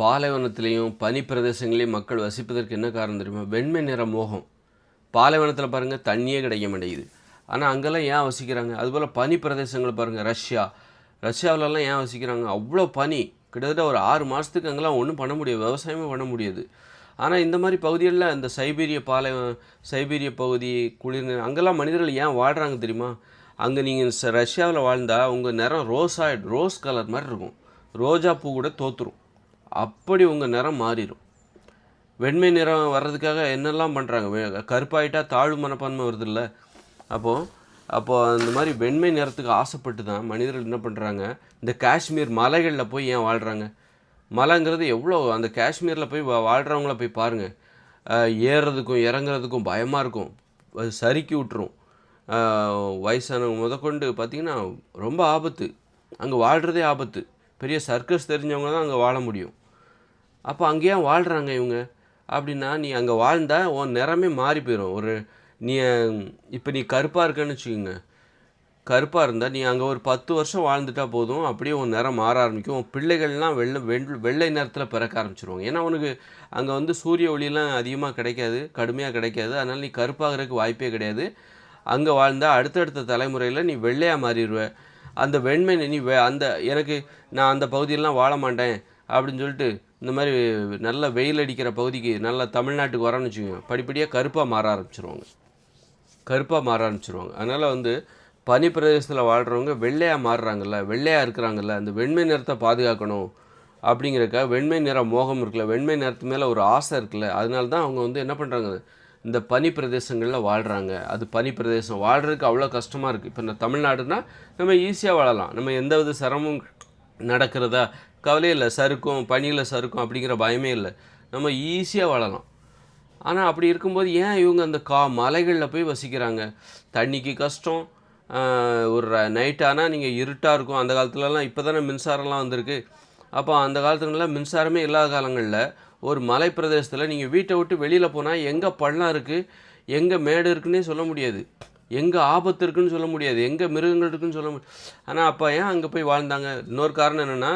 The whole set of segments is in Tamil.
பாலைவனத்திலையும் பனி பிரதேசங்களையும் மக்கள் வசிப்பதற்கு என்ன காரணம் தெரியுமா? வெண்மை நிற மோகம். பாலைவனத்தில் பாருங்கள் தண்ணியே கிடைக்க மாட்டேங்குது. ஆனால் அங்கெல்லாம் ஏன் வசிக்கிறாங்க? அதுபோல் பனி பிரதேசங்கள் பாருங்கள் ரஷ்யா. ரஷ்யாவிலலாம் ஏன் வசிக்கிறாங்க? அவ்வளோ பனி. கிட்டத்தட்ட ஒரு ஆறு மாதத்துக்கு அங்கெல்லாம் ஒன்றும் பண்ண முடியாது. விவசாயமே பண்ண முடியாது. ஆனால் இந்த மாதிரி பகுதிகளில் இந்த சைபீரிய பாலை சைபீரிய பகுதி குளிர் அங்கெல்லாம் மனிதர்கள் ஏன் வாழ்கிறாங்க தெரியுமா? அங்கே நீங்கள் ரஷ்யாவில் வாழ்ந்தால் உங்கள் நிறம் ரோஸ் ஆகிடும் ரோஸ் கலர் மாதிரி இருக்கும். ரோஜா பூ கூட தோற்றுரும் அப்படி உங்கள் நிறம் மாறிடும் வெண்மை நிறம் வர்றதுக்காக என்னெல்லாம் பண்ணுறாங்க கருப்பாயிட்டா தாழ்வு மனப்பான்மை வருது இல்லை அப்போது அப்போது அந்த மாதிரி வெண்மை நிறத்துக்கு ஆசைப்பட்டு தான் மனிதர்கள் என்ன பண்ணுறாங்க இந்த காஷ்மீர் மலைகளில் போய் ஏன் வாழ்கிறாங்க மலைங்கிறது எவ்வளோ அந்த காஷ்மீரில் போய் வா வாழ்கிறவங்கள போய் பாருங்கள் ஏறுறதுக்கும் இறங்குறதுக்கும் பயமாக இருக்கும். அது சறுக்கி விட்டுரும் வயசானவங்க முதற்கொண்டு பார்த்திங்கன்னா ரொம்ப ஆபத்து. அங்கே வாழ்கிறதே ஆபத்து. பெரிய சர்க்கஸ் தெரிஞ்சவங்க தான் அங்கே வாழ முடியும். அப்போ அங்கேயே வாழ்கிறாங்க இவங்க? அப்படின்னா நீ அங்கே வாழ்ந்தால் உன் நிறமே மாறி போயிடும் ஒரு நீ இப்போ நீ கருப்பாக இருக்கன்னு வச்சுக்கோங்க. கருப்பாக இருந்தால் நீ அங்கே ஒரு பத்து வருஷம் வாழ்ந்துட்டா போதும். அப்படியே உன் நிறம் மாற ஆரம்பிக்கும். உன் பிள்ளைகள்லாம் வெள்ளை வெள் வெள்ளை நிறத்தில் பிறக்க ஆரம்பிச்சிருவாங்க. ஏன்னா உனக்கு அங்கே வந்து சூரிய ஒளியெல்லாம் அதிகமாக கிடைக்காது கடுமையாக கிடைக்காது. அதனால் நீ கருப்பாகிறதுக்கு வாய்ப்பே கிடையாது. அங்கே வாழ்ந்தால் அடுத்தடுத்த தலைமுறையில் நீ வெள்ளையாக மாறிடுவ. அந்த வெண்மை நீ வே அந்த எனக்கு நான் அந்த பகுதியிலலாம் வாழ மாட்டேன் அப்படின்னு சொல்லிட்டு இந்த மாதிரி நல்ல வெயில் அடிக்கிற பகுதிக்கு நல்ல தமிழ்நாட்டுக்கு வரேன்னு வச்சுக்கோங்க. படிப்படியாக கருப்பாக மாற ஆரம்பிச்சிருவாங்க. கருப்பாக மாற ஆரம்பிச்சிருவாங்க. அதனால் வந்து பனி பிரதேசத்தில் வாழ்கிறவங்க வெள்ளையாக மாறுறாங்கல்ல வெள்ளையாக இருக்கிறாங்கல்ல அந்த வெண்மை நிறத்தை பாதுகாக்கணும் அப்படிங்கிறக்க வெண்மை நிற மோகம் இருக்குல்ல வெண்மை நிறத்து மேலே ஒரு ஆசை இருக்குல்ல அதனால தான் அவங்க வந்து என்ன பண்ணுறாங்க இந்த பனி பிரதேசங்களில் வாழ்கிறாங்க அது பனி பிரதேசம் வாழ்கிறதுக்கு அவ்வளோ கஷ்டமாக இருக்குது இப்போ இந்த தமிழ்நாடுனா நம்ம ஈஸியாக வாழலாம். நம்ம எந்த வித சிரமமும் நடக்கிறதா கவலை இல்லை. சறுக்கும் பனியில் சறுக்கும் அப்படிங்கிற பயமே இல்லை. நம்ம ஈஸியாக வாழலாம். ஆனால் அப்படி இருக்கும்போது ஏன் இவங்க அந்த கா மலைகளில் போய் வசிக்கிறாங்க? தண்ணிக்கு கஷ்டம். ஒரு நைட் ஆனால் நீங்கள் இருட்டாக இருக்கும். அந்த காலத்துலலாம் இப்போ தானே மின்சாரம்லாம் வந்திருக்கு. அப்போ அந்த காலத்துலலாம் மின்சாரமே இல்லாத காலங்களில் ஒரு மலை பிரதேசத்தில் நீங்கள் வீட்டை விட்டு வெளியில் போனால் எங்கே பள்ளம் இருக்குது எங்கே மேடு இருக்குன்னே சொல்ல முடியாது. எங்கே ஆபத்து இருக்குன்னு சொல்ல முடியாது. எங்கே மிருகங்கள் இருக்குன்னு சொல்ல முடியாது. ஆனால் அப்போ ஏன் அங்கே போய் வாழ்ந்தாங்க? இன்னொரு காரணம் என்னென்னா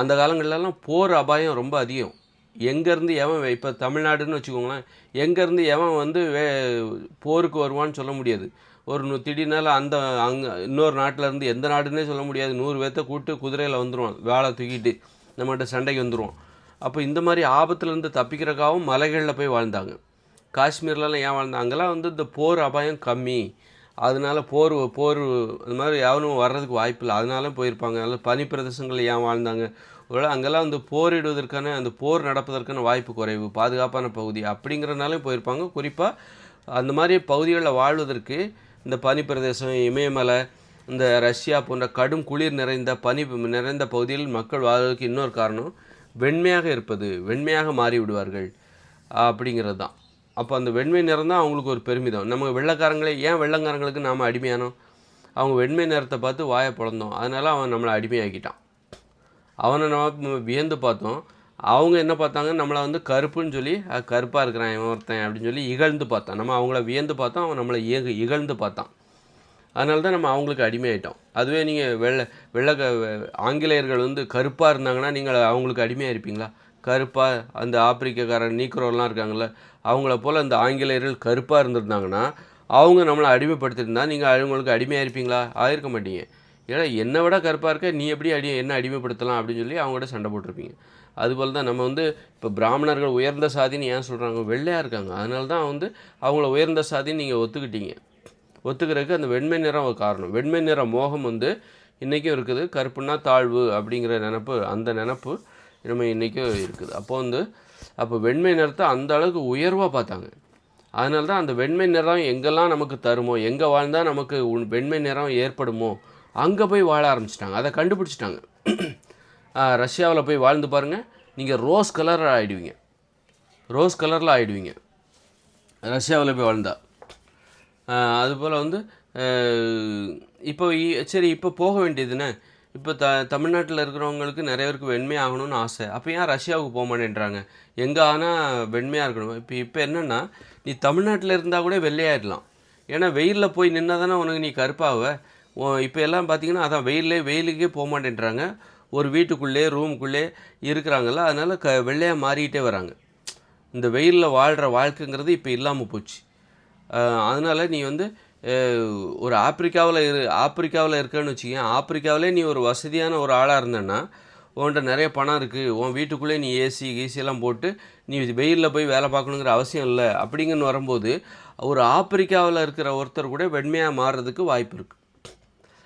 அந்த காலங்கள்லலாம் போர் அபாயம் ரொம்ப அதிகம். எங்கேருந்து எவன் இப்போ தமிழ்நாடுன்னு வச்சுக்கோங்களேன் எங்கேருந்து எவன் வந்து வே போருக்கு வருவான்னு சொல்ல முடியாது. ஒரு திடீர்னால அந்த அங்கே இன்னொரு நாட்டிலேருந்து எந்த நாடுன்னே சொல்ல முடியாது. நூறு பேர்த்த கூப்பிட்டு குதிரையில் வந்துடுவான் வேலை தூக்கிட்டு நம்மகிட்ட சண்டைக்கு வந்துடுவான் அப்போ இந்த மாதிரி ஆபத்துலேருந்து தப்பிக்கிறக்காகவும் மலைகளில் போய் வாழ்ந்தாங்க. காஷ்மீர்லலாம் ஏன் வாழ்ந்தாங்க அங்கெல்லாம் வந்து இந்த போர் அபாயம் கம்மி. அதனால போர் போர் இந்த மாதிரி யாரும் வர்றதுக்கு வாய்ப்பு இல்லை அதனால போயிருப்பாங்க. அதனால் பனி பிரதேசங்களில் ஏன் வாழ்ந்தாங்க? ஒருவேளை அங்கெல்லாம் வந்து போரிடுவதற்கான அந்த போர் நடப்பதற்கான வாய்ப்பு குறைவு. பாதுகாப்பான பகுதி அப்படிங்கிறனாலே போயிருப்பாங்க. குறிப்பாக அந்த மாதிரி பகுதிகளில் வாழ்வதற்கு இந்த பனி பிரதேசம் இமயமலை இந்த ரஷ்யா போன்ற கடும் குளிர் நிறைந்த பனி நிறைந்த பகுதியில் மக்கள் வாழ்வதற்கு இன்னொரு காரணம் வெண்மையாக இருப்பது வெண்மையாக மாறி விடுவார்கள் அப்படிங்கிறது தான். அப்போ அந்த வெண்மை நிறம் தான் அவங்களுக்கு ஒரு பெருமிதம். நம்ம வெள்ளைக்காரங்களே ஏன் வெள்ளங்காரங்களுக்கு நாம் அடிமையானோம்? அவங்க வெண்மை நிறத்தை பார்த்து வாயை பிறந்தோம் அதனால அவன் நம்மளை அடிமையாக்கிட்டான். அவனை நம்ம வியந்து பார்த்தோம். அவங்க என்ன பார்த்தாங்க? நம்மளை வந்து கருப்புன்னு சொல்லி கருப்பாக இருக்கிறான் இவன் ஒருத்தன் அப்படின்னு சொல்லி இகழ்ந்து பார்த்தான். நம்ம அவங்கள வியந்து பார்த்தோம். அவன் நம்மளை இயகு இகழ்ந்து பார்த்தான். அதனால தான் நம்ம அவங்களுக்கு அடிமையாயிட்டோம். அதுவே நீங்கள் வெள்ளை வெள்ளை ஆங்கிலேயர்கள் வந்து கருப்பாக இருந்தாங்கன்னா நீங்கள் அவங்களுக்கு அடிமையாக இருப்பீங்களா? கருப்பாக அந்த ஆப்பிரிக்கக்காரன் நீக்ரோலாம் இருக்காங்கல்ல அவங்கள போல் அந்த ஆங்கிலேயர்கள் கருப்பாக இருந்திருந்தாங்கன்னா அவங்க நம்மளை அடிமைப்படுத்தியிருந்தா நீங்கள் அவங்களுக்கு அடிமையாக இருப்பீங்களா? ஆயிருக்க மாட்டீங்க. ஏன்னா என்னை விட கருப்பாக இருக்க நீ எப்படி அடி என்ன அடிமைப்படுத்தலாம் அப்படின்னு சொல்லி அவங்கள்ட்ட சண்டை போட்டிருப்பீங்க. அதுபோல் தான் நம்ம வந்து இப்போ பிராமணர்கள் உயர்ந்த சாதின்னு ஏன் சொல்கிறாங்க வெள்ளையாக இருக்காங்க. அதனால தான் வந்து அவங்கள உயர்ந்த சாதின்னு நீங்கள் ஒத்துக்கிட்டீங்க. ஒத்துக்கிறதுக்கு அந்த வெண்மை நிறம் ஒரு காரணம். வெண்மை நிற மோகம் வந்து இன்றைக்கும் இருக்குது. கருப்புன்னா தாழ்வு அப்படிங்கிற நினப்பு அந்த நினப்பு நம்ம இன்றைக்கும் இருக்குது. அப்போ வந்து அப்போ வெண்மை நிறத்தை அந்த அளவுக்கு உயர்வாக பார்த்தாங்க. அதனால தான் அந்த வெண்மை நிறம் எங்கெல்லாம் நமக்கு தருமோ எங்கே வாழ்ந்தால் நமக்கு உன் வெண்மை நிறம் ஏற்படுமோ அங்கே போய் வாழ ஆரம்பிச்சிட்டாங்க. அதை கண்டுபிடிச்சிட்டாங்க. ரஷ்யாவில் போய் வாழ்ந்து பாருங்கள் நீங்கள் ரோஸ் கலர் ஆகிடுவீங்க ரோஸ் கலரில் ஆகிடுவீங்க ரஷ்யாவில் போய் வாழ்ந்தால் அதுபோல் வந்து இப்போ சரி இப்போ போக வேண்டியதுன்னு இப்போ த தமிழ்நாட்டில் இருக்கிறவங்களுக்கு நிறைய பேருக்கு வெண்மை ஆகணும்னு ஆசை. அப்போ ஏன் ரஷ்யாவுக்கு போக மாட்டேன்றாங்க? எங்கே ஆனால் வெண்மையாக இருக்கணும். இப்போ இப்போ என்னென்னா நீ தமிழ்நாட்டில் இருந்தால் கூட வெள்ளையாயிடலாம். ஏன்னா வெயிலில் போய் நின்னா தானே உனக்கு நீ கருப்பாவ? இப்போ எல்லாம் பார்த்தீங்கன்னா அதான் வெயிலே வெயிலுக்கே போக மாட்டேன்றாங்க. ஒரு வீட்டுக்குள்ளே ரூமுக்குள்ளே இருக்கிறாங்கல்ல. அதனால் க வெள்ளையாக மாறிக்கிட்டே வராங்க. இந்த வெயிலில் வாழ்கிற வாழ்க்கைங்கிறது இப்போ இல்லாமல் போச்சு. அதனால் நீ வந்து ஒரு ஆப்பிரிக்காவில் இரு ஆப்பிரிக்காவில் இருக்கன்னு வச்சுக்கேன் ஆப்பிரிக்காவிலே நீ ஒரு வசதியான ஒரு ஆளாக இருந்தேன்னா உன்கிட்ட நிறைய பணம் இருக்குது உன் வீட்டுக்குள்ளே நீ ஏசி கீசியெல்லாம் போட்டு நீ வெயிலில் போய் வேலை பார்க்கணுங்கிற அவசியம் இல்லை அப்படிங்கன்னு வரும்போது ஒரு ஆப்பிரிக்காவில் இருக்கிற ஒருத்தர் கூட வெண்மையாக மாறுறதுக்கு வாய்ப்பு இருக்குது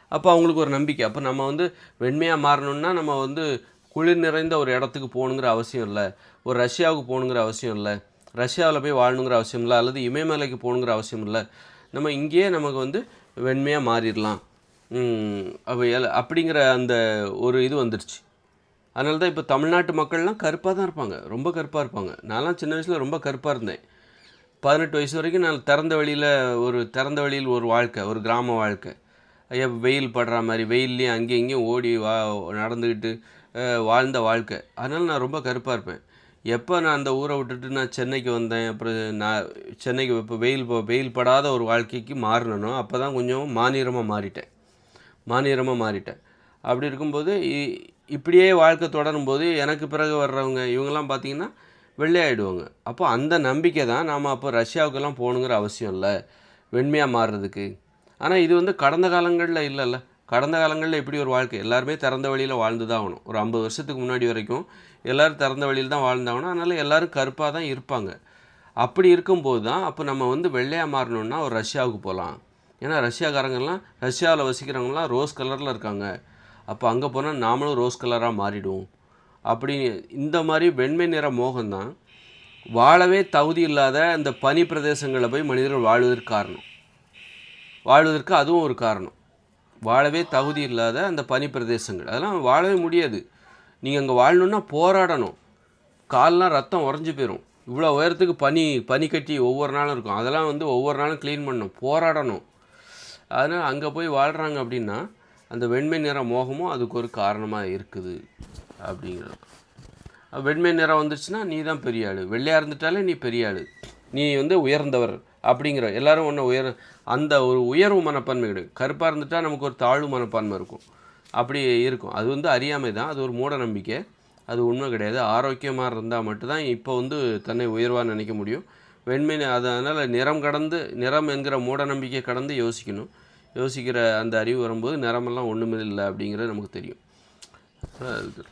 அப்போ அவங்களுக்கு ஒரு நம்பிக்கை. அப்போ நம்ம வந்து வெண்மையாக மாறணும்னா நம்ம வந்து குளிர் நிறைந்த ஒரு இடத்துக்கு போகணுங்கிற அவசியம் இல்லை ஒரு ரஷ்யாவுக்கு போகணுங்கிற அவசியம் இல்லை ரஷ்யாவில் போய் வாழணுங்கிற அவசியம் இல்லை அல்லது இமயமலைக்கு போகணுங்கிற அவசியம் இல்லை. நம்ம இங்கேயே நமக்கு வந்து வெண்மையாக மாறிடலாம். ம், அப்படிங்கிற அந்த ஒரு இது வந்துருச்சு. அதனால தான் இப்போ தமிழ்நாட்டு மக்கள்லாம் கருப்பாக தான் இருப்பாங்க. ரொம்ப கருப்பாக இருப்பாங்க. நான்லாம் சின்ன வயசில் ரொம்ப கருப்பாக இருந்தேன். பதினெட்டு வயசு வரைக்கும் நான் திறந்த வெளியில் ஒரு திறந்த வெளியில் ஒரு வாழ்க்கை ஒரு கிராம வாழ்க்கை. ஐயா வெயில் படுற மாதிரி வெயில்லையும் அங்கேயும் இங்கேயும் ஓடி வா நடந்துக்கிட்டு வாழ்ந்த வாழ்க்கை. அதனால் நான் ரொம்ப கருப்பாக இருப்பேன். எப்போ நான் அந்த ஊரை விட்டுட்டு நான் சென்னைக்கு வந்தேன் அப்புறம் நான் சென்னைக்கு இப்போ வெயில் வெயில் படாத ஒரு வாழ்க்கைக்கு மாறினனோ அப்போ தான் கொஞ்சம் மாநிலமாக மாறிட்டேன். மாநிலமாக மாறிட்டேன். அப்படி இருக்கும்போது இ- இப்படியே வாழ்க்கை தொடரும் போது எனக்கு பிறகு வர்றவங்க இவங்கெல்லாம் பார்த்தீங்கன்னா வெள்ளையாயிடுவாங்க. அப்போ அந்த நம்பிக்கை தான் நாம் அப்போ ரஷ்யாவுக்கெல்லாம் போகணுங்கிற அவசியம் இல்லை. வெண்மையாக மாறுறதுக்கு. ஆனால் இது வந்து கடந்த காலங்களில் இல்லைல்ல. கடந்த காலங்களில் எப்படி ஒரு வாழ்க்கை? எல்லாருமே திறந்த வழியில் வாழ்ந்து தான் ஆகணும். ஒரு ஐம்பது வருஷத்துக்கு முன்னாடி வரைக்கும் எல்லோரும் திறந்த வழியில் தான் வாழ்ந்தாகணும். அதனால் எல்லோரும் கருப்பாக தான் இருப்பாங்க. அப்படி இருக்கும்போது தான் அப்போ நம்ம வந்து வெள்ளையாக மாறணும்னா ஒரு ரஷ்யாவுக்கு போகலாம் ஏன்னா ரஷ்யாக்காரங்கெல்லாம் ரஷ்யாவில் வசிக்கிறவங்கலாம் ரோஸ் கலரில் இருக்காங்க. அப்போ அங்கே போனால் நாமளும் ரோஸ் கலராக மாறிடுவோம். அப்படி இந்த மாதிரி வெண்மை நிற மோகம்தான் வாழவே தகுதி இல்லாத இந்த பனி பிரதேசங்களில் போய் மனிதர்கள் வாழ்வதற்கு காரணம். வாழ்வதற்கு அதுவும் ஒரு காரணம். வாழவே தகுதி இல்லாத அந்த பனி பிரதேசங்கள். அதெல்லாம் வாழவே முடியாது. நீங்கள் அங்கே வாழணுன்னா போராடணும். கால்லாம் ரத்தம் உறைஞ்சி போயிடும் இவ்வளோ உயரத்துக்கு பனி பனி கட்டி ஒவ்வொரு நாளும் இருக்கும். அதெல்லாம் வந்து ஒவ்வொரு நாளும் க்ளீன் பண்ணணும். போராடணும். அதனால் அங்கே போய் வாழ்கிறாங்க அப்படின்னா அந்த வெண்மை நிற மோகமும் அதுக்கு ஒரு காரணமாக இருக்குது அப்படிங்கிறது. வெண்மை நிறம் வந்துருச்சுன்னா நீ தான் பெரிய ஆள். வெள்ளையாக இருந்துட்டாலே நீ பெரிய ஆள். நீ வந்து உயர்ந்தவர் அப்படிங்கிற எல்லாரும் ஒன்று உயர் அந்த ஒரு உயர்வு மனப்பான்மை கிடையாது. கருப்பாக இருந்துட்டா நமக்கு ஒரு தாழ்வு மனப்பான்மை இருக்கும். அப்படி இருக்கும். அது வந்து அறியாமை தான். அது ஒரு மூட நம்பிக்கை. அது உண்மை கிடையாது. ஆரோக்கியமாக இருந்தால் மட்டும்தான் இப்போ வந்து தன்னை உயர்வாக நினைக்க முடியும். வெண்மை அதனால் நிறம் கடந்து நிறம் என்கிற மூட நம்பிக்கை கடந்து யோசிக்கணும். யோசிக்கிற அந்த அறிவு வரும்போது நிறமெல்லாம் ஒன்றுமே இல்லை அப்படிங்கிறது நமக்கு தெரியும். அது